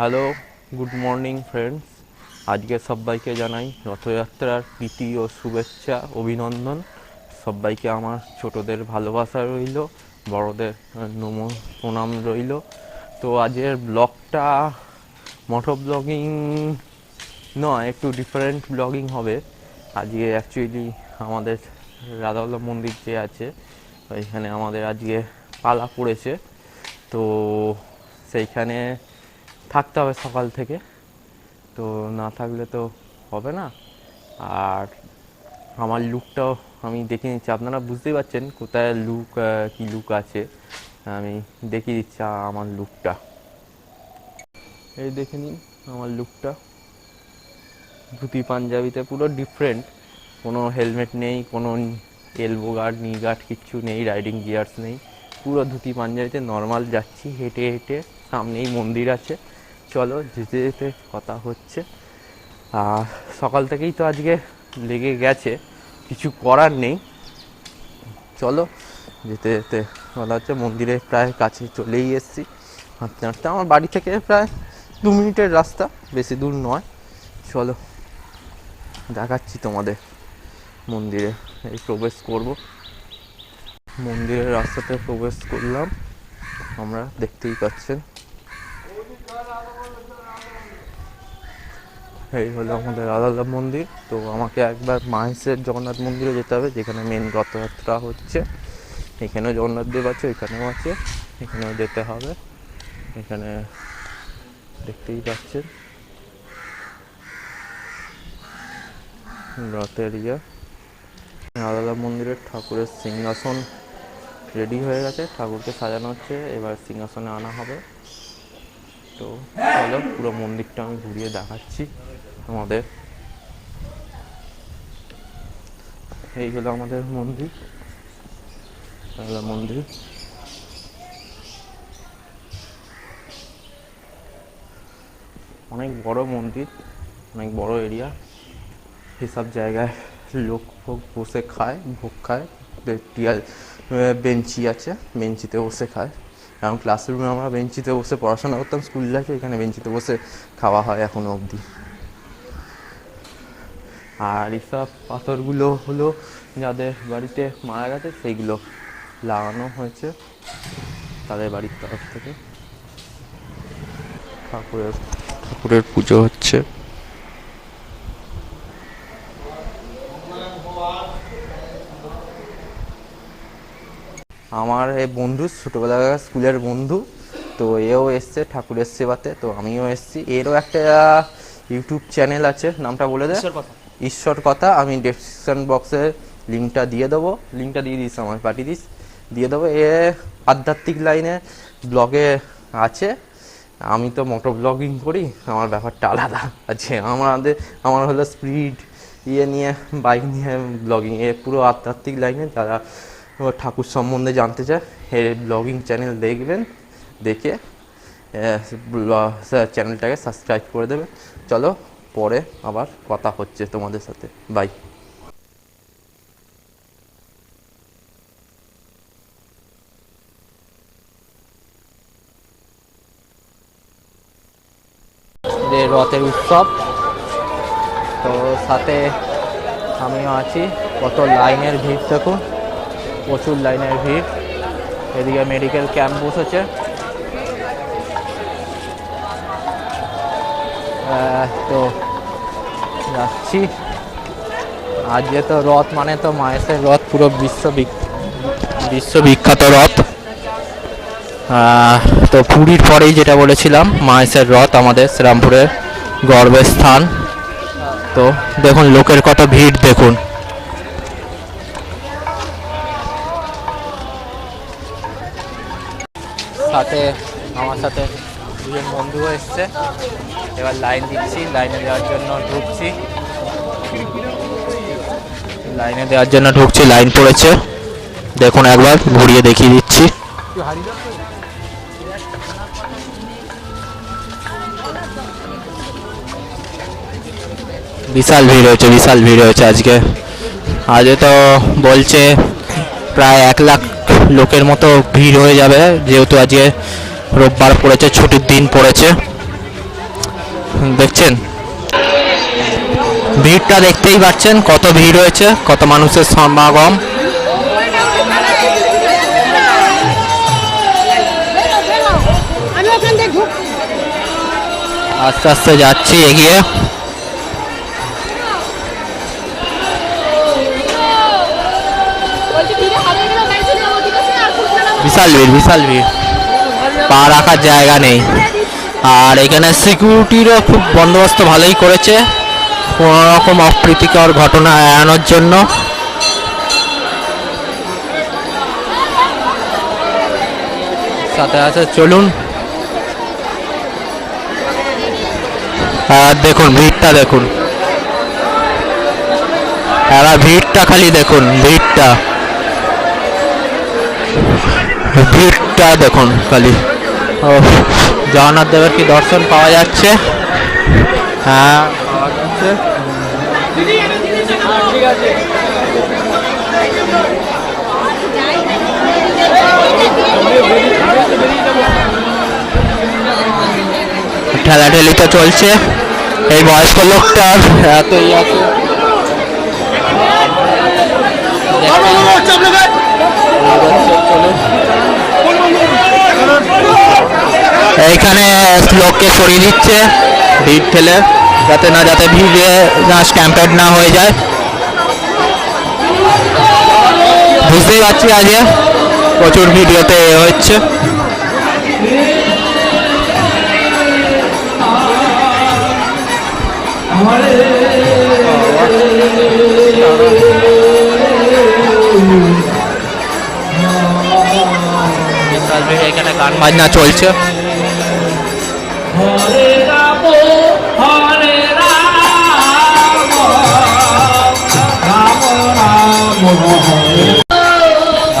Hello good morning friends আজকে সবাইকে জানাই রথযাত্রার প্রীতি ও শুভেচ্ছা, অভিনন্দন। সবাইকে আমার ছোটদের ভালোবাসা রইল, বড়দের নম, প্রণাম রইল। তো আজকের ব্লগটা মোটো ব্লগিং নয়, একটু ডিফারেন্ট ব্লগিং হবে। আজকে অ্যাকচুয়ালি আমাদের রাধাবল্লভ মন্দির যে আছে, ওইখানে আমাদের আজকে পালা পড়েছে। তো সেইখানে থাকতে হবে সকাল থেকে। তো না থাকলে তো হবে না। আর আমার লুকটাও আমি দেখে নিচ্ছি আপনারা বুঝতেই পারছেন কোথায় লুক কি লুক আছে। আমি দেখিয়ে দিচ্ছি আমার লুকটা। এই দেখে নিন আমার লুকটা। ধুতি পাঞ্জাবিতে পুরো ডিফারেন্ট কোনো হেলমেট নেই, কোনো এলবো গার্ড নি গার্ড কিচ্ছু নেই রাইডিং গিয়ার্স নেই। পুরো ধুতি পাঞ্জাবিতে নর্মাল যাচ্ছি, হেঁটে হেঁটে সামনেই মন্দির আছে। চলো, যেতে যেতে কথা হচ্ছে। আর সকাল থেকেই তো আজকে লেগে গেছে, কিছু করার নেই। চলো, যেতে যেতে বলা হচ্ছে, মন্দিরে প্রায় কাছে চলেই এসেছি। হাঁটতে হাঁটতে আমার বাড়ি থেকে প্রায় দু মিনিটের রাস্তা, বেশি দূর নয়। চলো, দেখাচ্ছি তোমাদের মন্দিরে এই প্রবেশ করব। মন্দিরের রাস্তাতে প্রবেশ করলাম, আমরা দেখতেই পাচ্ছেন। এই হলো আমাদের রাধালাভ মন্দির। তো আমাকে একবার মাহেশের জগন্নাথ মন্দিরে যেতে হবে, যেখানে মেন রথযাত্রা হচ্ছে। এখানেও জগন্নাথ দেব আছে, এখানেও আছে, এখানেও যেতে হবে। এখানে দেখতেই পাচ্ছেন। রথের ইয়ে। রাধালাভ মন্দিরের ঠাকুরের সিংহাসন রেডি হয়ে গেছে। ঠাকুরকে সাজানো হচ্ছে, এবার সিংহাসনে আনা হবে। তো চলো পুরো মন্দিরটা আমি ঘুরিয়ে দেখাচ্ছি। আমাদের। এই হলো আমাদের মন্দির। মন্দির। অনেক বড় মন্দির, অনেক বড় এরিয়া। এসব জায়গায় লোক ফোক বসে খায়, ভোগ খায়। বেঞ্চি আছে, বেঞ্চিতে বসে খায়। এখন ক্লাসরুমে আমরা বেঞ্চিতে বসে পড়াশোনা করতাম স্কুল লাইফে এখানে বেঞ্চিতে বসে খাওয়া হয় এখনও অবধি। আর এসব পাথরগুলো হলো যাদের বাড়িতে মারা গেছে, সেইগুলো লাগানো হয়েছে তাদের বাড়ির তরফ থেকে। ঠাকুরের ঠাকুরের পুজো হচ্ছে। আমার এই বন্ধু, ছোটোবেলাকার স্কুলের বন্ধু, তো এও এসছে ঠাকুরের সেবাতে, তো আমিও এসছি। এরও একটা ইউটিউব চ্যানেল আছে, নামটা বলে দে। ঈশ্বর কথা, আমি ডেসক্রিপশন বক্সে লিঙ্কটা দিয়ে দেবো। লিঙ্কটা দিয়ে দিস আমার পাঠিয়ে দিস। দিয়ে দেবো, এ আধ্যাত্মিক লাইনে ব্লগে আছে। আমি তো মোটর ব্লগিং করি, আমার ব্যাপারটা আলাদা। আছে আমাদের আমার হলো স্পিড ইয়ে নিয়ে বাইক নিয়ে ব্লগিং এ পুরো আধ্যাত্মিক লাইনে যারা ঠাকুর সম্বন্ধে জানতে চায়, এ ব্লগিং চ্যানেল দেখবেন, দেখে চ্যানেলটাকে সাবস্ক্রাইব করে দেবে চলো পরে আবার কথা হচ্ছে তোমাদের সাথে। বাই রথের উৎসব, তো সাথে আমিও আছি। কত লাইনের ভিড় দেখুন, প্রচুর লাইনের ভিড়। এদিকে মেডিকেল ক্যাম্প বসেছে। তো যাচ্ছি আজকে তো রথ মানে তো মায়েসের রথ, পুরো বিশ্ব বিশ্ববিখ্যাত রথ। তো পুরীর পরেই যেটা বলেছিলাম, মায়েসের রথ আমাদের শ্রীরামপুরের গর্বের স্থান তো দেখুন, লোকের কত ভিড়, দেখুন। সাথে, আমার সাথে দুজন বন্ধুও এসছে। এবার লাইন দিচ্ছি, লাইনে দেওয়ার জন্য ঢুকছি। লাইনে দেওয়ার জন্য ঢুকছি, লাইন পড়েছে। দেখুন একবার, ঘুরিয়ে দেখিয়ে দিচ্ছি। বিশাল ভিড় হয়েছে, বিশাল ভিড় হয়েছে আজকে। আজকে তো বলছে প্রায় এক লাখ লোকের মতো ভিড় হয়ে যাবে, যেহেতু আজকে রোববার পড়েছে ছুটির দিন পড়েছে। দেখছেন? ভিড়টা দেখতেই পাচ্ছেন কত ভিড় হয়েছে কত মানুষের সমাগম। আস্তে আস্তে যাচ্ছি এগিয়ে। বিশাল ভিড় বিশাল ভিড়। পা রাখার জায়গা নেই। আর এখানে সিকিউরিটিরও খুব বন্দোবস্ত ভালোই করেছে। কোনো রকম অপ্রীতিকর ঘটনা এড়ানোর জন্য। সাথে আছে, চলুন। আর দেখুন, ভিড়টা দেখুন। এরা ভিড়টা খালি দেখুন, ভিড়টা। ভিড়টা দেখুন খালি। জগন্নাথ দেবের কি দর্শন পাওয়া যাচ্ছে? হ্যাঁ পাওয়া যাচ্ছে। ঠেলাঠেলি তো চলছে। এই বয়স্ক লোকটার এতই আছে। এইখানে লোককে সরিয়ে দিচ্ছে। ভিড় ঠেলে, যাতে না, যাতে ভিড়ে না স্ট্যাম্পেড না হয়ে যায়। বুঝতেই পারছি আজকে প্রচুর ভিডিওতে হচ্ছে। এখানে গান বাজনা চলছে।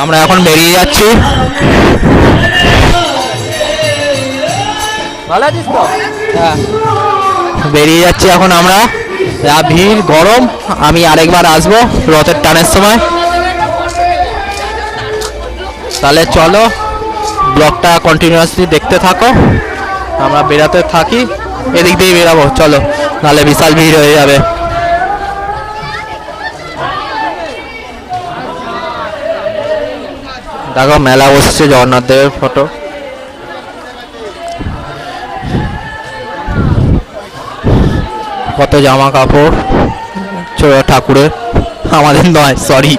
আমরা এখন বেরিয়ে যাচ্ছি। ভালো আছিস তো? হ্যাঁ। বেরিয়ে যাচ্ছি এখন আমরা। যা ভিড় গরম আমি আরেকবার আসব রথের টানের সময়। তাহলে চলো ব্লগটা কন্টিনিউয়াসলি দেখতে থাকো। আমরা বেরাতে থাকি এদিক দিয়ে বেরাবো চলো। নাহলে বিশাল ভিড় হয়ে যাবে। দেখো, মেলা বসছে জগন্নাথ দেবের ফটো কত জামা কাপড়, ছোট ঠাকুরের। আমাদের নয় সরি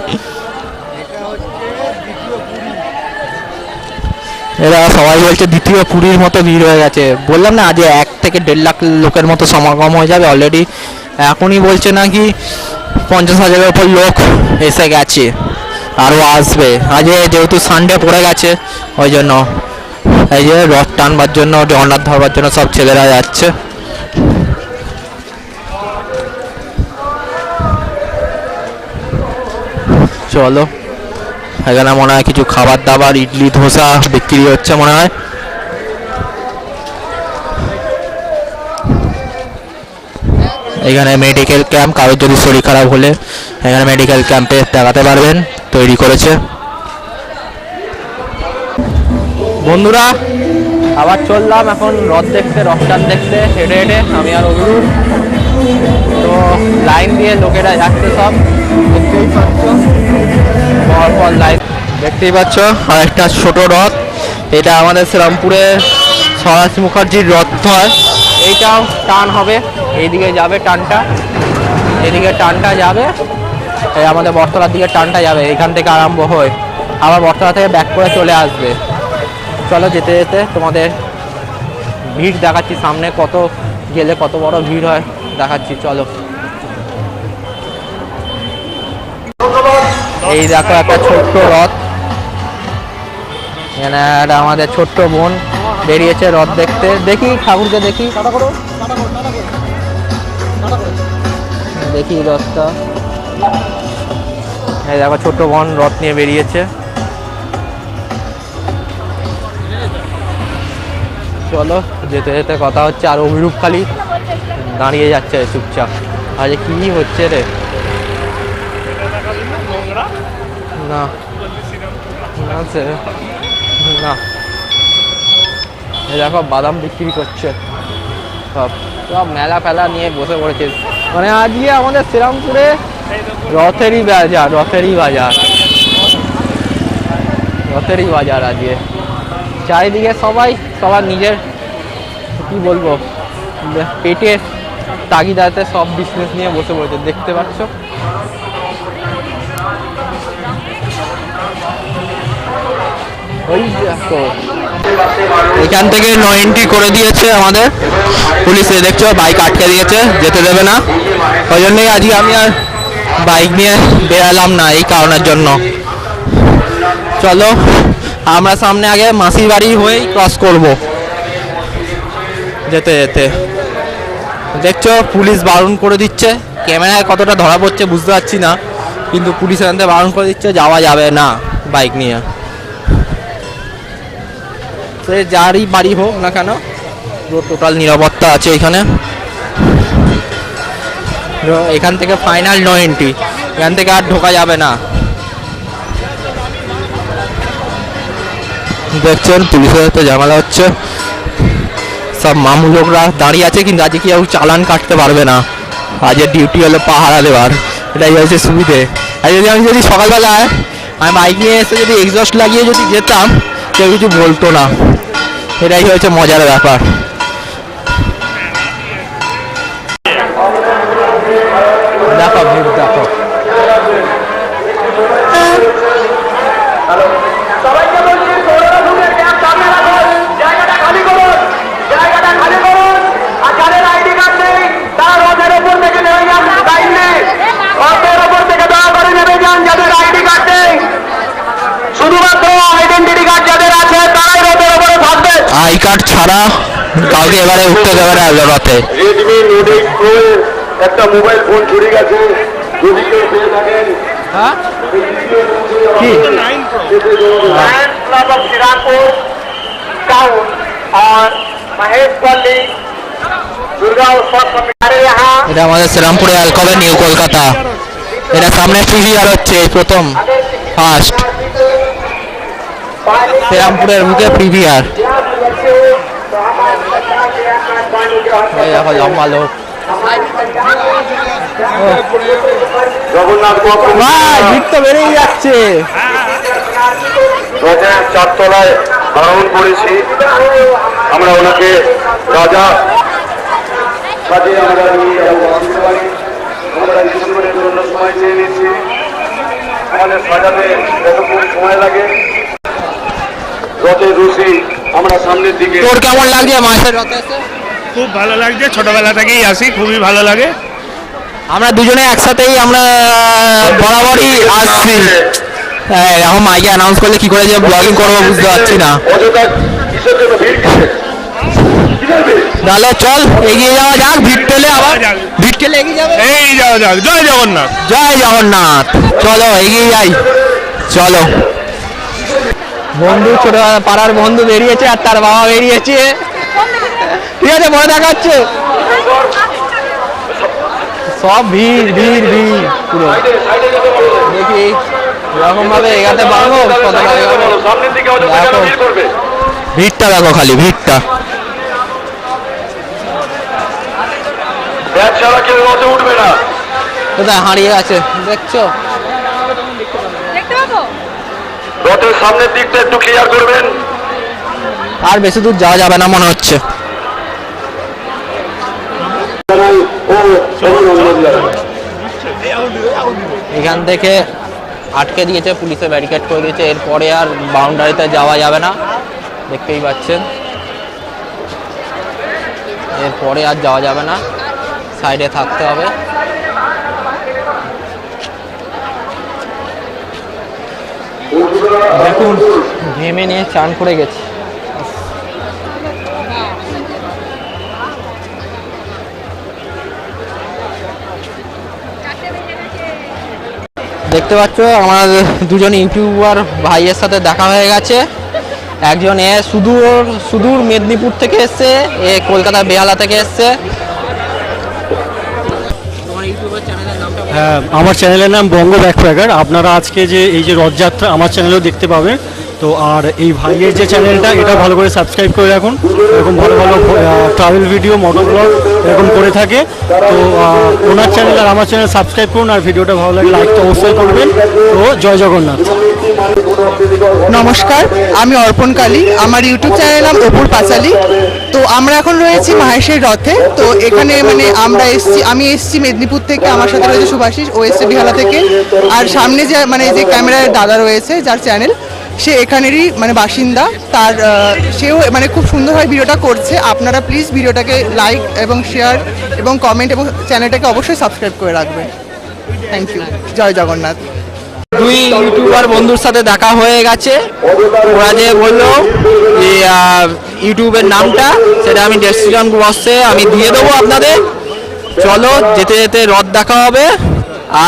এরা সবাই বলছে দ্বিতীয় পুরীর মতো ভিড় হয়ে গেছে। বললাম না, আজ এক থেকে দেড় লাখ লোকের মতো সমাগম হয়ে যাবে অলরেডি এখনই বলছে নাকি পঞ্চাশ হাজারের উপর লোক এসে গেছে। আরও আসবে। আজ যেহেতু সানডে পড়ে গেছে, ওই জন্য এই যে রথ টানবার জন্য, জগন্নাথ ধরবার জন্য সব ছেলেরা যাচ্ছে। চলো, এখানে মনে হয় কিছু খাবার দাবার, ইডলি, ধোসা বিক্রি হচ্ছে মনে হয়। এখানে মেডিকেল ক্যাম্প কারোর যদি শরীর খারাপ হলে এখানে মেডিকেল ক্যাম্পে দেখাতে পারবেন। তৈরি করেছে। বন্ধুরা, আবার চললাম এখন রথ দেখতে, রথটান দেখতে, হেঁটে হেঁটে। আমি আর অভিরূপ তো লাইন দিয়ে লোকেরা যাচ্ছে সব। দেখতেই পাচ্ছ। পর পর লাইন। দেখতেই পাচ্ছ আর একটা ছোট রথ। এটা আমাদের শ্রীরামপুরে স্বরাজ মুখার্জির রথ হয়। এইটাও টান হবে। এইদিকে যাবে টানটা। এদিকে টানটা যাবে। আমাদের বটতলার দিকে টানটা যাবে, এখান থেকে আরম্ভ হয়। আবার বটতলা থেকে ব্যাক করে চলে আসবে। চলো যেতে যেতে তোমাদের ভিড় দেখাচ্ছি, সামনে কত গেলে কত বড় ভিড় হয়, দেখাচ্ছি, চলো। এই দেখো একটা ছোট্ট রথ। এখানে আমাদের ছোট্ট বোন বেরিয়েছে রথ দেখতে। দেখি, ঠাকুরকে দেখি। দেখি রথটা। এই দেখো ছোট্ট বন রথ নিয়ে বেরিয়েছে। চলো, যেতে যেতে কথা হচ্ছে, আর অভিরূপ খালি দাঁড়িয়ে যাচ্ছে চুপচাপ। আজ কি হচ্ছে রে? না। আছে না। এই দেখো বাদাম বিক্রি করছে। সব সব মেলা ফেলা নিয়ে বসে পড়েছে। মানে আজকে আমাদের শ্রীরামপুরে রথেরই বাজার রথেরই বাজার রথেরই বাজার আজকে চারিদিকে সবাই, সবার নিজের, কি বলব? পেটের তাগিদাতে সব বিজনেস নিয়ে বসে পড়েছে, দেখতে পাচ্ছ? ওই এখান থেকে নো এন্ট্রি করে দিয়েছে আমাদের পুলিশে দেখছ বাইক আটকে দিয়েছে, যেতে দেবে না। ওই জন্যই আজকে আমি আর বাইক নিয়ে বেরালাম না এই কারণের জন্য। চলো, আমরা সামনে আগে মাসির বাড়ি হয়েই ক্রস করব। যেতে যেতে। দেখছ, পুলিশ বারণ করে দিচ্ছে। ক্যামেরায় কতটা ধরা পড়ছে বুঝতে পারছি না, কিন্তু পুলিশ এখান থেকে বারণ করে দিচ্ছে, যাওয়া যাবে না বাইক নিয়ে। সে যারই বাড়ি হোক না কেন, পুরো টোটাল নিরাপত্তা আছে এখানে। এখান থেকে ফাইনাল নো এন্ট্রি এখান থেকে আর ঢোকা যাবে না। দেখছেন, পুলিশের সাথে ঝামেলা হচ্ছে। সব মামু লোকরা দাঁড়িয়ে আছে, কিন্তু আজকে কেউ চালান কাটতে পারবে না। আজের ডিউটি হলো পাহারা দেওয়ার। এটাই হয়েছে সুবিধে। আর যদি আমি যদি সকালবেলায় আমি বাইক নিয়ে এসে যদি এক্সস্ট লাগিয়ে যদি যেতাম, কেউ কিছু বলতো না। এটাই হয়েছে মজার ব্যাপার দেখো ভিড় দেখো সবাইকে বলছি সৌরভ ঢুকে ক্যাম্প সামনে রাখুন জায়গাটা খালি করুন জায়গাটা খালি করুন আর যাদের আইডি কার্ড নেই তারা রথের ওপর থেকে নেমে যান লাইন নেই রথের ওপর থেকে দয়া করে নেমে যান যাদের আইডি কার্ড নেই শুধুমাত্র আইডেন্টিটি কার্ড যাদের আছে তারাই রথের ওপরে থাকবে আই কার্ড ছাড়া কাউকে এবারে উঠতে দেবে না রথে রেডমি নোট এইট প্রো একটা মোবাইল ফোন চুরি গেছে যদি কেউ পেয়ে থাকেন হ্যাঁ কি Lions Club of Sirapur Town और महेश पल्ली दुर्गा उत्सव समिति हमारे यहाँ এটা আমাদের শ্রীরামপুরে অ্যালকবে নিউ কলকাতা এটা সামনে প্রিভিয়ার হচ্ছে এই প্রথম ফার্স্ট শ্রীরামপুরের মুখে প্রিভিয়ার ভাই ভিড় তো বেড়েই যাচ্ছে। চারতলায় আরোহণ করেছি। আমরা ওনাকে রাজা সাথে আমরা নিয়ে আসতে পারি আমরা কিছুক্ষণের জন্য সময় চেয়ে নিচ্ছি। আমাদের সাজাতে যতক্ষণ সময় লাগে। রথের রুশি আমরা সামনের দিকে তোর কেমন লাগছে মাসের রথে? খুব ভালো লাগছে ছোটবেলা থেকেই আসি খুবই ভালো লাগে। আমরা দুজনে একসাথেই আমরা বরাবরই আসছি। হ্যাঁ, এখন মাইকে অ্যানাউন্স করলে কি করে যে ব্লগিং করব বুঝতে পারছি না। অযথা কিসের জন্য ভিড়? কিসের? কিসের তাহলে চল এগিয়ে যাওয়া যাক ভিড় ঠেলে আবার ভিড় ঠেলে এগিয়ে যাবে? এই যাওয়া যাক জয় জগন্নাথ। জয় জগন্নাথ। চলো এগিয়ে যাই। চলো। বন্ধু ছোট পাড়ার বন্ধু বেরিয়েছে আর তার বাবা বেরিয়েছে। ঠিক আছে মনে দেখাচ্ছে। সব ভিড় ভিড় ভিড়। পুরো। দেখি এরকম ভাবে এগাতে পারব ভিড়টা দেখো খালি, ভিড়টা। কোথায় হারিয়ে আছে, দেখছ দেখতে পাবো রথের সামনের দিকটা একটু ক্লিয়ার করবেন। আর বেশি দূর যাওয়া যাবে না মনে হচ্ছে। এখান থেকে আটকে দিয়েছে, পুলিশে ব্যারিকেড করে দিয়েছে, এরপরে আর বাউন্ডারিতে যাওয়া যাবে না। দেখতেই পাচ্ছেন। এরপরে আর যাওয়া যাবে না। সাইডে থাকতে হবে। দেখুন ঘেমে নিয়ে চান করে গেছি। দেখতে পাচ্ছ, আমার দুজন ইউটিউবার ভাইয়ের সাথে দেখা হয়ে গেছে। একজন এ, সুদূর সুদূর মেদিনীপুর থেকে এসছে, এ কলকাতা বেহালা থেকে এসছে। আমার চ্যানেলের নাম বঙ্গ ব্যাকপ্যাকার আপনারা আজকে যে এই যে রথযাত্রা আমার চ্যানেলেও দেখতে পাবেন। তো আর এই ভাইয়ের যে চ্যানেলটা, এটা ভালো করে সাবস্ক্রাইব করে রাখুন। এরকম ভালো ভালো ট্রাভেল ভিডিও মোটর ব্লগ এরকম করে থাকে। তো ওনার চ্যানেল আর আমার চ্যানেল সাবস্ক্রাইব করুন। আর ভিডিওটা ভালো লাগে লাইক তো অবশ্যই করবেন। তো, জয় জগন্নাথ। নমস্কার, আমি অর্পণ কালী। আমার ইউটিউব চ্যানেল নাম অপুর পাঁচালী। তো আমরা এখন রয়েছি মাহেশের রথে। তো এখানে মানে আমরা এসছি, আমি এসছি মেদিনীপুর থেকে, আমার সাথে রয়েছে সুভাষিস, ও এসছে বিহালা থেকে। আর সামনে যে মানে যে ক্যামেরার দাদা রয়েছে, যার চ্যানেল সে এখানেরই মানে বাসিন্দা। তার সেও মানে খুব সুন্দরভাবে ভিডিওটা করছে। আপনারা প্লিজ ভিডিওটাকে লাইক এবং শেয়ার এবং কমেন্ট এবং চ্যানেলটাকে অবশ্যই সাবস্ক্রাইব করে রাখবেন। থ্যাংক ইউ জয় জগন্নাথ। দুই ইউটিউবার বন্ধুর সাথে দেখা হয়ে গেছে। ওরা যে বলল যে ইউটিউবের নামটা সেটা আমি ডেসক্রিপশন বক্সে আমি দিয়ে দেবো আপনাদের। চলো যেতে যেতে রথ দেখা হবে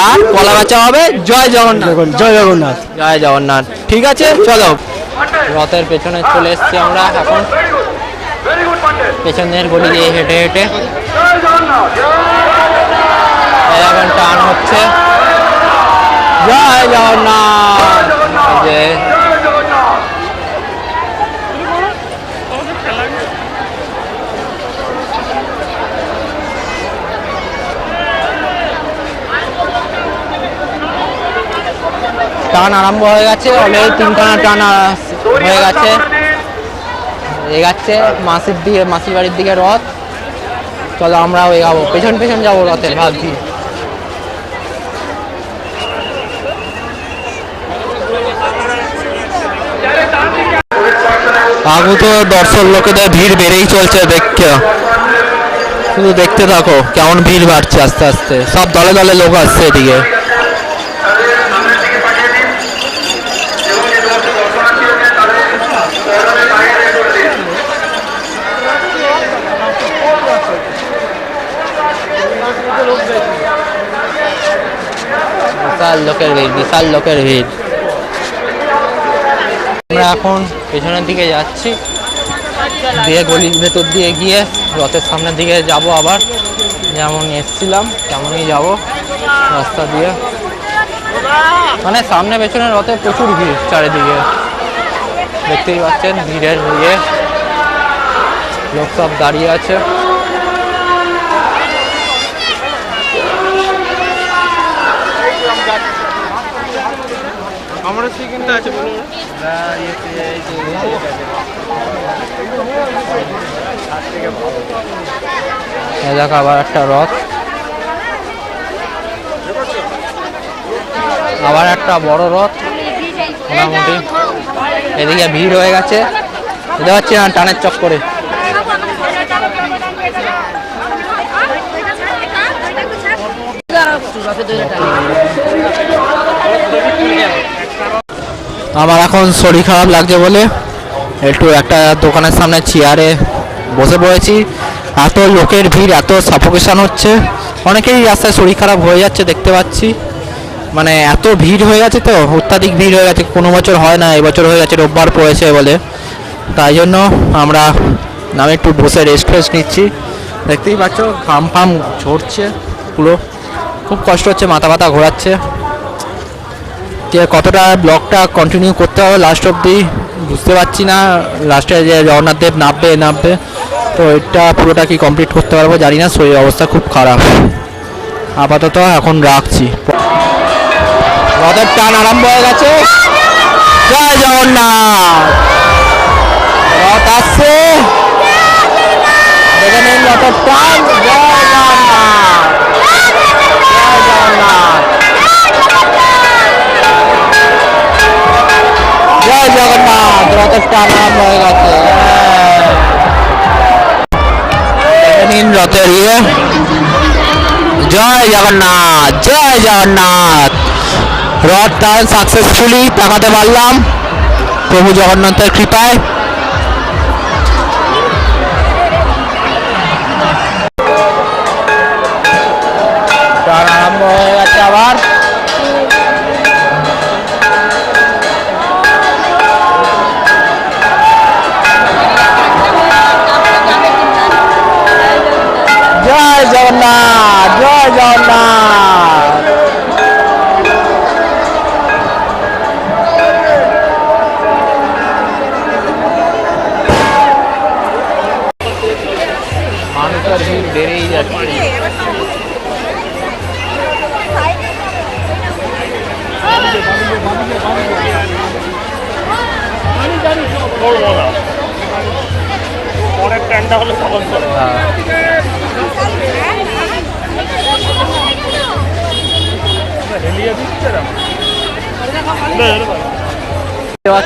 আর কলা বেচা হবে। জয় জগন্নাথ। জয় জগন্নাথ। জয় জগন্নাথ। ঠিক আছে চলো। রথের পেছনে চলে এসছি আমরা এখন। পেছনের গলি দিয়ে হেঁটে হেঁটে। এখন টান হচ্ছে। টান আরম্ভ হয়ে গেছে অলরেডি তিনখানা টান হয়ে গেছে। এগাচ্ছে, মাসির দিকে, মাসির বাড়ির দিকে রথ। চলো আমরাও এগাবো। পেছন পেছন যাব রথের ভাবছি। আগু তো দর্শক লোকেদের ভিড় বেড়েই চলছে দেখতে শুধু দেখতে থাকো, কেমন ভিড় বাড়ছে আস্তে আস্তে। সব দলে দলে লোক আসছে এদিকে। বিশাল লোকের ভিড়, বিশাল লোকের ভিড়। আমরা এখন পেছনের দিকে যাচ্ছি। দিয়ে গলির ভেতর দিয়ে গিয়ে রথের সামনের দিকে যাব আবার। যেমন এসছিলাম, তেমনই যাব রাস্তা দিয়ে। মানে সামনে পেছনে রথে প্রচুর ভিড় চারিদিকে। দেখতেই পাচ্ছেন, ভিড়ের ইয়ে লোক সব দাঁড়িয়ে আছে। এই দেখো আবার একটা রথ আবার একটা বড় রথ মোটামুটি এদিকে ভিড় হয়ে গেছে বুঝতে পারছি না টানের চক্করে আমার এখন শরীর খারাপ লাগছে বলে একটু একটা দোকানের সামনে চেয়ারে বসে পড়েছি। এত লোকের ভিড়, এত সাফোকেশন হচ্ছে। অনেকেই রাস্তায় শরীর খারাপ হয়ে যাচ্ছে, দেখতে পাচ্ছি। মানে এত ভিড় হয়ে গেছে তো, অত্যাধিক ভিড় হয়ে গেছে। কোনো বছর হয় না, এবছর হয়ে গেছে, রোববার পড়েছে বলে। তাই জন্য আমরা আমি একটু বসে রেস্ট ফেস্ট নিচ্ছি। দেখতেই পাচ্ছ, ঘাম ফাম ঝরছে পুরো। খুব কষ্ট হচ্ছে মাথা ব্যথা ঘোরাচ্ছে। যে কতটা ব্লগটা কন্টিনিউ করতে হবে লাস্ট অবধি, বুঝতে পারছি না। লাস্টে যে জগন্নাথ দেব নামবে নামবে, তো এটা পুরোটা কি কমপ্লিট করতে পারব জানি না, শরীর অবস্থা খুব খারাপ। আপাতত এখন রাখছি। রথের টান আরম্ভ হয়ে গেছে। জয় জগন্নাথ। রথ আসছে। রথের টান। জয় জগন্নাথ। জয় জগন্নাথ। রথের ইয়ে। জয় জগন্নাথ জয় জগন্নাথ। রথ টান সাকসেসফুলি টাকাতে পারলাম। প্রভু জগন্নাথের কৃপায়।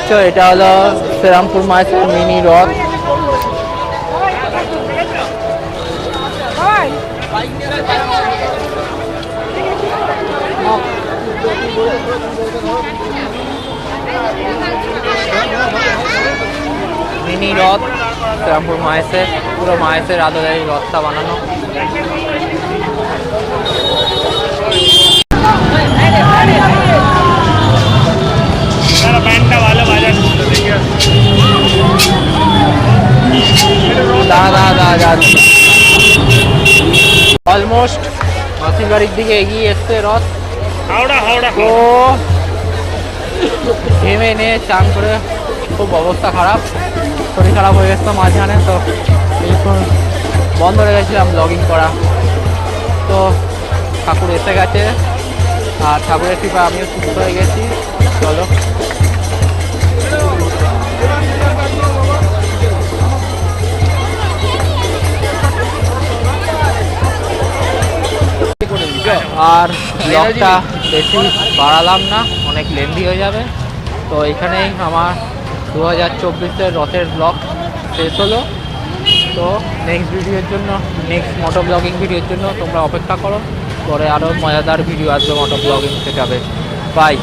দেখতে পাচ্ছ এটা হলো শ্রীরামপুর মাছের মিনি রথ মিনি রথ শ্রীরামপুর মায়েসের পুরো মায়েসের এই রথটা বানানো। ব্যান্ডটা ভালো দাঁড়া দাঁড়া দাঁড়া অলমোস্ট মাসির বাড়ির দিকে এগিয়ে এসছে রথ হাওড়া হাওড়া তো ঘেমে নিয়ে চান করে খুব অবস্থা খারাপ শরীর খারাপ হয়ে গেছে মাঝখানে তো কিছুক্ষণ বন্ধ রেখেছিলাম ব্লগিং করা তো ঠাকুর এসে গেছে আর ঠাকুরের কৃপায় আমিও সুস্থ হয়ে গেছি চলো আর ব্লগটা বেশি বাড়ালাম না, অনেক লেন্দি হয়ে যাবে। তো এখানেই আমার দু হাজার চব্বিশের রথের ব্লগ শেষ হলো। তো নেক্সট ভিডিওর জন্য নেক্সট মোটো ব্লগিং ভিডিওর জন্য তোমরা অপেক্ষা করো। পরে আরও মজাদার ভিডিও আসবে মোটো ব্লগিং শেখাবে বাই